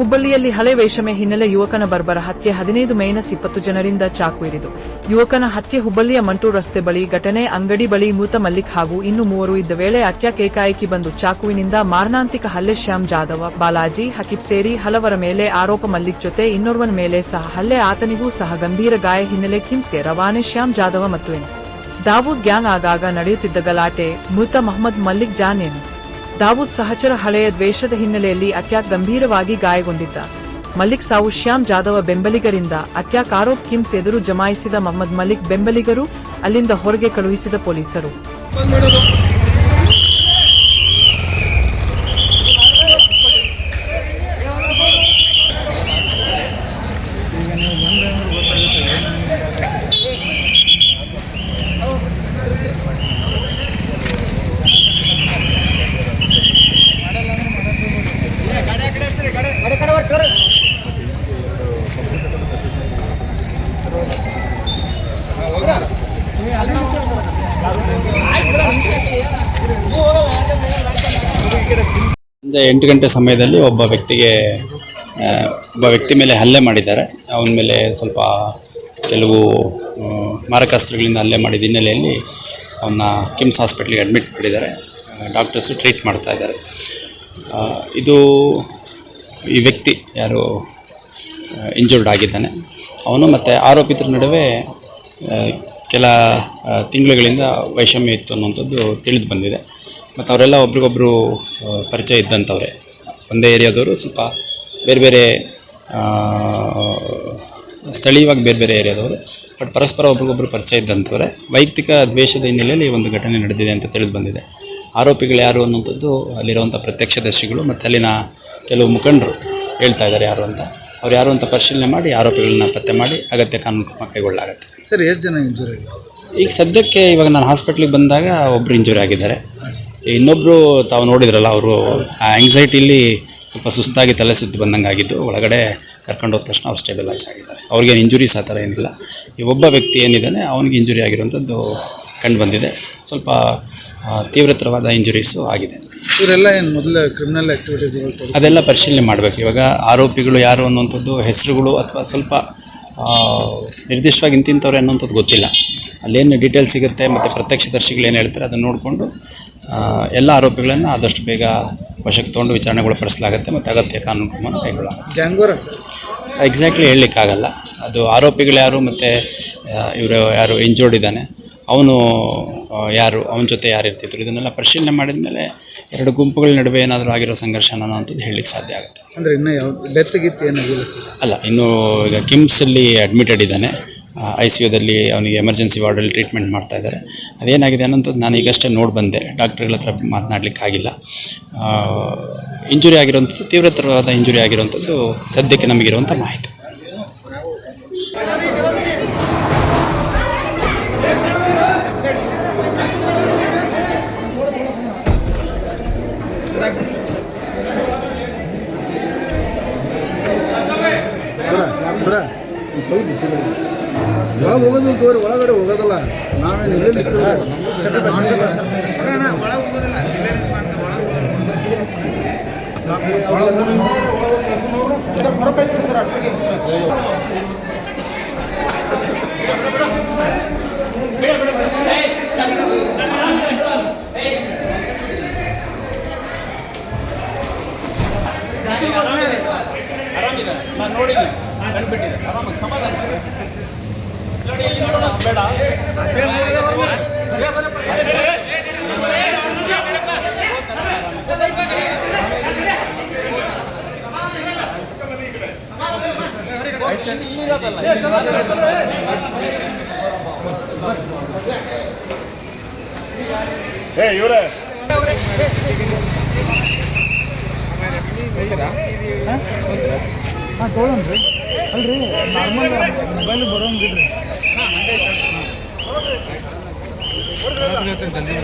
ಹುಬ್ಬಳ್ಳಿಯಲ್ಲಿ ಹಳೆ ವೇಷಮೆ ಹಿನ್ನೆಲೆ ಯುವಕನ ಬರ್ಬರ ಹತ್ಯೆ ಹದಿನೈದು ಮೈನಸ್ ಇಪ್ಪತ್ತು ಜನರಿಂದ ಚಾಕು ಇರಿದು. ಯುವಕನ ಹತ್ಯೆ ಹುಬ್ಬಳ್ಳಿಯ ಮಂಟೂರು ರಸ್ತೆ ಬಳಿ, ಘಟನೆ ಅಂಗಡಿ ಬಳಿ ಮೃತ ಮಲ್ಲಿಕ್ ಹಾಗೂ ಇನ್ನು ಮೂವರು ಇದ್ದ ವೇಳೆ ಅತ್ಯಾಕೇಕಾಯಕಿ ಬಂದು ಚಾಕುವಿನಿಂದ ಮಾರಣಾಂತಿಕ ಹಲ್ಲೆ ಶ್ಯಾಮ್ ಜಾಧವ, ಬಾಲಾಜಿ, ಹಕೀಬ್ ಸೇರಿ ಹಲವರ ಮೇಲೆ ಆರೋಪ ಮಲ್ಲಿಕ್ ಜೊತೆ ಇನ್ನೋರ್ವನ ಮೇಲೆ ಸಹ ಹಲ್ಲೆ, ಆತನಿಗೂ ಸಹ ಗಂಭೀರ ಗಾಯ ಹಿನ್ನೆಲೆ ಕಿಮ್ಸ್ಗೆ ರವಾನೆ ಶ್ಯಾಮ್ ಜಾಧವ ಮತ್ತು ಎನ್ ದಾವೂದ್ ಗ್ಯಾಂಗ್ ಆಗಾಗ ನಡೆಯುತ್ತಿದ್ದ ಗಲಾಟೆ, ಮೃತ ಮೊಹಮ್ಮದ್ ಮಲ್ಲಿಕ್ ಜಾನ್ ಏನು? ದಾವೂದ್ ಸಹಚರ ಹಳೆಯ ದ್ವೇಷದ ಹಿನ್ನೆಲೆಯಲ್ಲಿ ಅತ್ಯಾ ಗಂಭೀರವಾಗಿ ಗಾಯಗೊಂಡಿದ್ದ. ಮಲ್ಲಿಕ್ ಸಾವು ಶ್ಯಾಮ್ ಜಾಧವ ಬೆಂಬಲಿಗರಿಂದ ಅತ್ಯಾ ಆರೋಪ್ ಕಿಮ್ಸ್ ಎದುರು ಜಮಾಯಿಸಿದ ಮೊಹಮ್ಮದ್ ಮಲ್ಲಿಕ್ ಬೆಂಬಲಿಗರು ಅಲ್ಲಿಂದ ಹೊರಗೆ ಕಳುಹಿಸಿದ ಪೊಲೀಸರು. ಎಂಟು ಗಂಟೆ ಸಮಯದಲ್ಲಿ ಒಬ್ಬ ವ್ಯಕ್ತಿಗೆ ಒಬ್ಬ ವ್ಯಕ್ತಿ ಮೇಲೆ ಹಲ್ಲೆ ಮಾಡಿದ್ದಾರೆ. ಅವನ ಮೇಲೆ ಸ್ವಲ್ಪ ಕೆಲವು ಮಾರಕಾಸ್ತ್ರಗಳಿಂದ ಹಲ್ಲೆ ಮಾಡಿದ ಹಿನ್ನೆಲೆಯಲ್ಲಿ ಅವನ್ನ ಕಿಮ್ಸ್ ಹಾಸ್ಪಿಟ್ಲಿಗೆ ಅಡ್ಮಿಟ್ ಮಾಡಿದ್ದಾರೆ. ಡಾಕ್ಟರ್ಸು ಟ್ರೀಟ್ ಮಾಡ್ತಾ ಇದ್ದಾರೆ. ಇದು ಈ ವ್ಯಕ್ತಿ ಯಾರು ಇಂಜೂರ್ಡ್ ಆಗಿದ್ದಾನೆ. ಅವನು ಮತ್ತು ಆರೋಪಿತರ ನಡುವೆ ಕೆಲ ತಿಂಗಳುಗಳಿಂದ ವೈಷಮ್ಯ ಇತ್ತು ಅನ್ನುವಂಥದ್ದು ತಿಳಿದು ಬಂದಿದೆ. ಮತ್ತು ಅವರೆಲ್ಲ ಒಬ್ರಿಗೊಬ್ಬರು ಪರಿಚಯ ಇದ್ದಂಥವ್ರೆ ಒಂದೇ ಏರಿಯಾದವರು ಸ್ವಲ್ಪ ಬೇರೆ ಬೇರೆ ಸ್ಥಳೀಯವಾಗಿ ಬೇರೆ ಬೇರೆ ಏರಿಯಾದವರು. ಬಟ್ ಪರಸ್ಪರ ಒಬ್ರಿಗೊಬ್ಬರು ಪರಿಚಯ ಇದ್ದಂಥವ್ರೆ ವೈಯಕ್ತಿಕ ದ್ವೇಷದ ಹಿನ್ನೆಲೆಯಲ್ಲಿ ಒಂದು ಘಟನೆ ನಡೆದಿದೆ ಅಂತ ತಿಳಿದು ಬಂದಿದೆ. ಆರೋಪಿಗಳು ಯಾರು ಅನ್ನುವಂಥದ್ದು ಅಲ್ಲಿರುವಂಥ ಪ್ರತ್ಯಕ್ಷದರ್ಶಿಗಳು ಮತ್ತು ಅಲ್ಲಿನ ಕೆಲವು ಮುಖಂಡರು ಹೇಳ್ತಾ ಇದ್ದಾರೆ ಯಾರು ಅಂತ. ಅವ್ರು ಯಾರು ಅಂತ ಪರಿಶೀಲನೆ ಮಾಡಿ ಆರೋಪಿಗಳನ್ನ ಪತ್ತೆ ಮಾಡಿ ಅಗತ್ಯ ಕಾನೂನು ಕ್ರಮ ಕೈಗೊಳ್ಳಲಾಗುತ್ತೆ. ಸರ್ ಎಷ್ಟು ಜನ ಇಂಜೂರಿ ಈಗ ಸದ್ಯಕ್ಕೆ ಇವಾಗ ನಾನು ಹಾಸ್ಪಿಟ್ಲಿಗೆ ಬಂದಾಗ ಒಬ್ಬರು ಇಂಜುರಿ ಆಗಿದ್ದಾರೆ. ಇನ್ನೊಬ್ಬರು ತಾವು ನೋಡಿದ್ರಲ್ಲ ಅವರು ಆ ಆಂಗ್ಸೈಟಿಲಿ ಸ್ವಲ್ಪ ಸುಸ್ತಾಗಿ ತಲೆ ಸುತ್ತಿ ಬಂದಂಗೆ ಆಗಿದ್ದು ಒಳಗಡೆ ಕರ್ಕೊಂಡು ಹೋದ ತಕ್ಷಣ ಅವ್ರು ಸ್ಟೇಬಲೈಸ್ ಆಗಿದ್ದಾರೆ. ಅವ್ರಿಗೇನು ಇಂಜುರೀಸ್ ಆ ಥರ ಏನಿಲ್ಲ. ಈ ಒಬ್ಬ ವ್ಯಕ್ತಿ ಏನಿದ್ದಾನೆ ಅವನಿಗೆ ಇಂಜುರಿ ಆಗಿರುವಂಥದ್ದು ಕಂಡು ಬಂದಿದೆ. ಸ್ವಲ್ಪ ತೀವ್ರತರವಾದ ಇಂಜುರೀಸು ಆಗಿದೆ. ಇವರೆಲ್ಲ ಏನು ಮೊದಲು ಕ್ರಿಮಿನಲ್ ಆ್ಯಕ್ಟಿವಿಟೀಸ್ ಅದೆಲ್ಲ ಪರಿಶೀಲನೆ ಮಾಡಬೇಕು. ಇವಾಗ ಆರೋಪಿಗಳು ಯಾರು ಅನ್ನುವಂಥದ್ದು ಹೆಸರುಗಳು ಅಥವಾ ಸ್ವಲ್ಪ ನಿರ್ದಿಷ್ಟವಾಗಿ ಇಂತಿಂಥವ್ರು ಅನ್ನುವಂಥದ್ದು ಗೊತ್ತಿಲ್ಲ. ಅಲ್ಲೇನು ಡೀಟೇಲ್ಸ್ ಸಿಗುತ್ತೆ ಮತ್ತು ಪ್ರತ್ಯಕ್ಷದರ್ಶಿಗಳು ಏನು ಹೇಳ್ತಾರೆ ಅದನ್ನು ನೋಡಿಕೊಂಡು ಎಲ್ಲ ಆರೋಪಿಗಳನ್ನು ಆದಷ್ಟು ಬೇಗ ವಶಕ್ಕೆ ತೊಗೊಂಡು ವಿಚಾರಣೆಗೊಳಪಡಿಸಲಾಗುತ್ತೆ ಮತ್ತು ಅಗತ್ಯ ಕಾನೂನು ಕ್ರಮವನ್ನು ಕೈಗೊಳ್ಳಲಾಗುತ್ತೆ ಸರ್. ಎಕ್ಸಾಕ್ಟ್ಲಿ ಹೇಳಲಿಕ್ಕಾಗಲ್ಲ. ಅದು ಆರೋಪಿಗಳು ಯಾರು ಮತ್ತು ಇವರು ಯಾರು ಇಂಜೋರ್ಡ್ ಇದ್ದಾನೆ ಅವನು ಯಾರು ಅವನ ಜೊತೆ ಯಾರು ಇರ್ತಿದ್ರು ಇದನ್ನೆಲ್ಲ ಪರಿಶೀಲನೆ ಮಾಡಿದ ಮೇಲೆ ಎರಡು ಗುಂಪುಗಳ ನಡುವೆ ಏನಾದರೂ ಆಗಿರೋ ಸಂಘರ್ಷನ ಅನ್ನೋಂಥದ್ದು ಹೇಳಲಿಕ್ಕೆ ಸಾಧ್ಯ ಆಗುತ್ತೆ. ಅಂದರೆ ಇನ್ನೂ ಯಾವ ಡೆತ್ ಗಿತ್ತು ಏನಾಗಿಲ್ಲ ಸರ್. ಅಲ್ಲ ಇನ್ನೂ ಈಗ ಕಿಮ್ಸಲ್ಲಿ ಅಡ್ಮಿಟೆಡ್ ಇದ್ದಾನೆ. ಐ ಸಿ ಯುದಲ್ಲಿ ಅವನಿಗೆ ಎಮರ್ಜೆನ್ಸಿ ವಾರ್ಡಲ್ಲಿ ಟ್ರೀಟ್ಮೆಂಟ್ ಮಾಡ್ತಾ ಇದ್ದಾರೆ. ಅದೇನಾಗಿದೆ ಅನ್ನೋಂಥದ್ದು ನಾನು ಈಗಷ್ಟೇ ನೋಡಿ ಬಂದೆ. ಡಾಕ್ಟ್ರುಗಳ ಹತ್ರ ಮಾತನಾಡಲಿಕ್ಕೆ ಆಗಿಲ್ಲ. ಇಂಜುರಿ ಆಗಿರುವಂಥದ್ದು, ತೀವ್ರತರವಾದ ಇಂಜುರಿ ಆಗಿರುವಂಥದ್ದು ಸದ್ಯಕ್ಕೆ ನಮಗಿರುವಂಥ ಮಾಹಿತಿ. ಸರ ಒಳಗೆ ಹೋಗೋದಿಲ್ಲ ತೋರಿ ಒಳಗಡೆ ಹೋಗೋದಲ್ಲ ನಾವೇನು ಇಲ್ಲೇ ನಿಂತಿವ್ರಿ. ಹಾಂ ತೊಗೊಳನ್ರಿ ಅಲ್ರಿ ನಾರ್ಮಲ್ ಮೊಬೈಲ್ ಬರೋಂಗೆ ಬಿಡ್ರಿ. ಜಲ್ದಿ